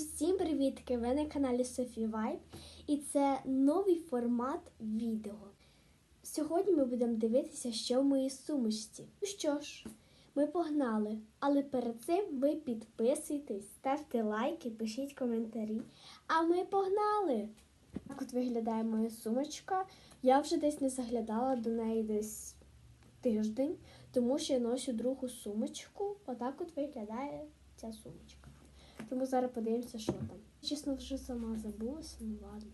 Усім привітки! Ви на каналі Софі Вайб і це новий формат відео. Сьогодні ми будемо дивитися, що в моїй сумочці. Ну що ж, ми погнали, але перед цим ви підписуйтесь, ставте лайки, пишіть коментарі. А ми погнали! Так от виглядає моя сумочка. Я вже десь не заглядала до неї десь тиждень, тому що я ношу другу сумочку. Отак от виглядає ця сумочка. Тому зараз подивимося, що там. Чесно, вже сама забулася, ну ладно.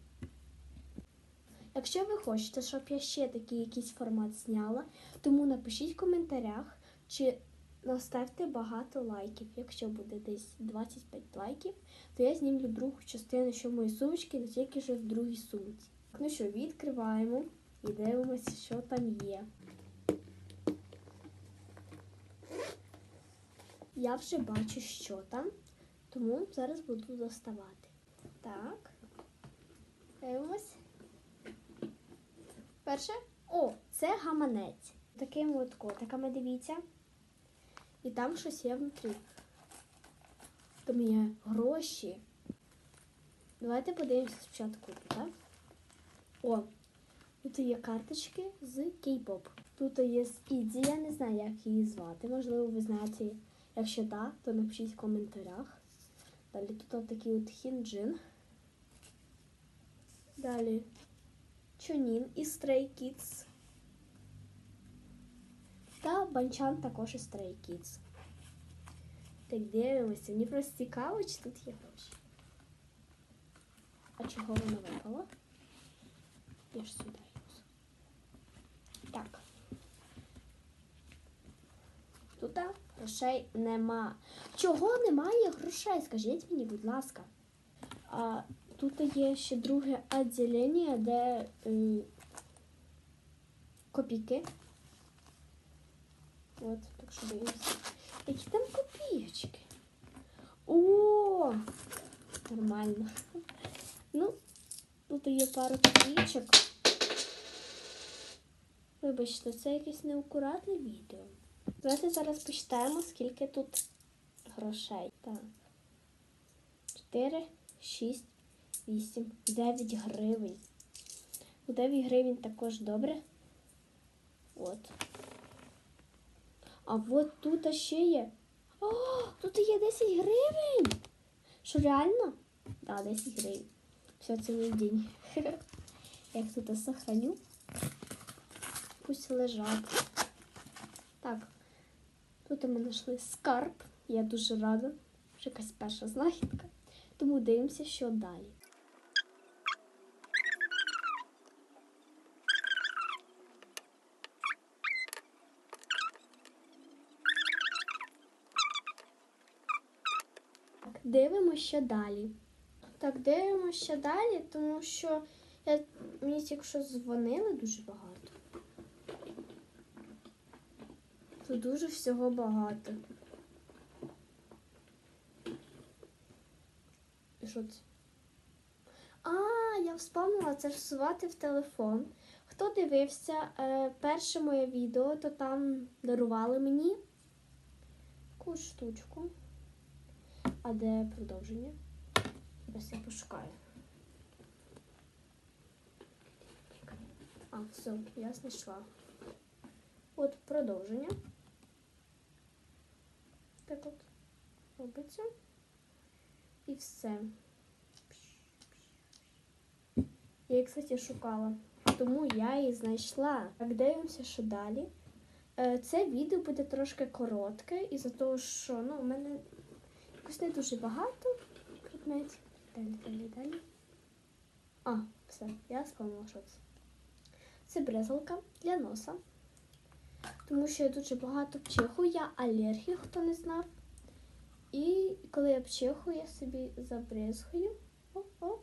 Якщо ви хочете, щоб я ще такий якийсь формат зняла, тому напишіть в коментарях, чи наставте багато лайків. Якщо буде десь 25 лайків, то я знімлю другу частину, що моєї сумочки, не тільки вже в другій сумці. Ну що, відкриваємо і дивимося, що там є. Я вже бачу, що там, тому зараз буду доставати. Так. Дивимось. Перше. О, це гаманець. Такими от котиками, дивіться. І там щось є внутрі. Там є гроші. Давайте подивимося спочатку, так? О, тут є карточки з кей-поп. Тут є з Іді, я не знаю, як її звати. Можливо, ви знаєте. Якщо так, то напишіть в коментарях. Далі тут такий от хінджин. Далі Чонін і Stray Kids. Та банчан також і Stray Kids. Так дивимося. Мені просто цікаво, чи тут є гроші. А чого вона випала? Я ж сюди. Так. Тут грошей нема. Чого немає грошей? Скажіть мені, будь ласка. А тут є ще друге відділення, де е, копійки. От, так що дивимося. Які там копійочки? О! Нормально. Ну, тут є пару копійочок. Вибачте, це якесь неакуратне відео. Давайте зараз почитаємо, скільки тут грошей. Так. 4, 6, 8, 9 гривень. У 9 гривень також добре. От. А от тут ще є. О, тут є 10 гривень. Що реально? Так, да, 10 гривень. Все, це мій день. Я тут сохраню. Пусть лежать. Так. Тут ми знайшли скарб. Я дуже рада. Вже якась перша знахідка. Тому дивимося, що далі. Так, дивимося що далі. Так, дивимося що далі, тому що я, мені тільки що дзвонили дуже багато. Тут дуже всього багато. І що це? А, я вспомнила це всувати в телефон. Хто дивився е, перше моє відео, то там дарували мені таку штучку. А де продовження? Зараз я пошукаю. А, все, я знайшла. От продовження. Так от робиться. І все. Я її, кстати, шукала, тому я її знайшла. Так, дивимося, що далі. Це відео буде трошки коротке, із-за того, що ну, у мене якось не дуже багато предметів. Далі, далі, далі. А, все, я склала, що це. Це брезалка для носа. Тому що я дуже багато пчихую, я алергію, хто не знав. І коли я пчихую, я собі забризгую. Оп-оп.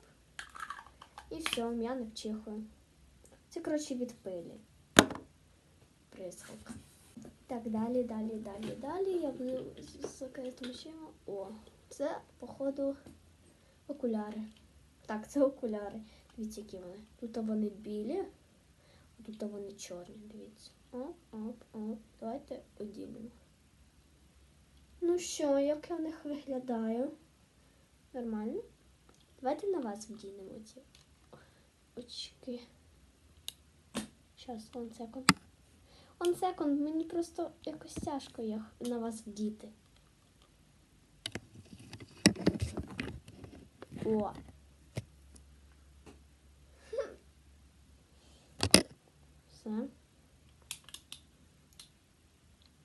І все, я не пчихую. Це, коротше, від пилі. Бризгалка. Так, далі, далі, далі, далі. Я буду закрити очима. О, це, походу, окуляри. Так, це окуляри. Дивіться, які вони. Тут вони білі, тут вони чорні, дивіться. Оп, оп, оп. Давайте одінемо. Ну що, як я в них виглядаю? Нормально? Давайте на вас вдінемо ці очки. Щас, он секунд. Он секунд, мені просто якось тяжко їх на вас вдіти. О. Все.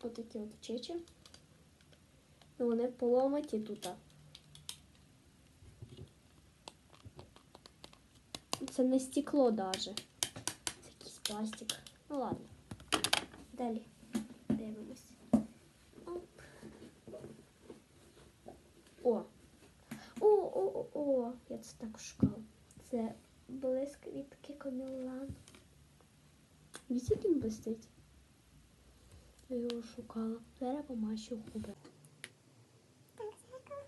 Отакі от чечі. Ну, вони поломаті тут. Це не стекло даже. Це якийсь пластик. Ну ладно. Далі дивимось. Оп. О. О, о, о, о. Я це так шукала. Це блиск від Кекомілан. Вісі він блистить. Я його шукала. Зараз помащу губи. Так, зеркало.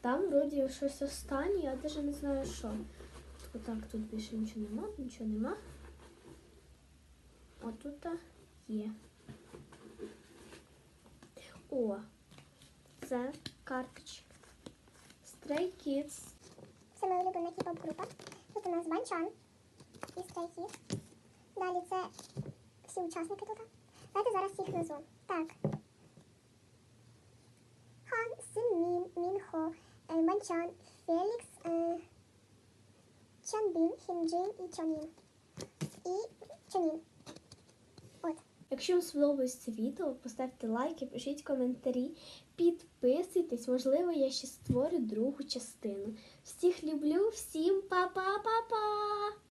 Там вроді щось останнє, я навіть не знаю що. Отак, тут більше нічого нема, нічого нема. Тут є. О, це карточка. Stray Kids. Це моя улюблена хіп-хоп група. Тут у нас Банчан і Stray Kids. Далі це всі учасники тут. Давайте зараз їх назву. Так. Хан, Син Мін, Мінхо, е, Банчан, Фелікс, е, Чанбін, Хімджин і Чонін. І Чонін. Якщо вам сподобалось це відео, поставте лайки, пишіть коментарі, підписуйтесь. Можливо, я ще створю другу частину. Всіх люблю, всім па-па-па-па!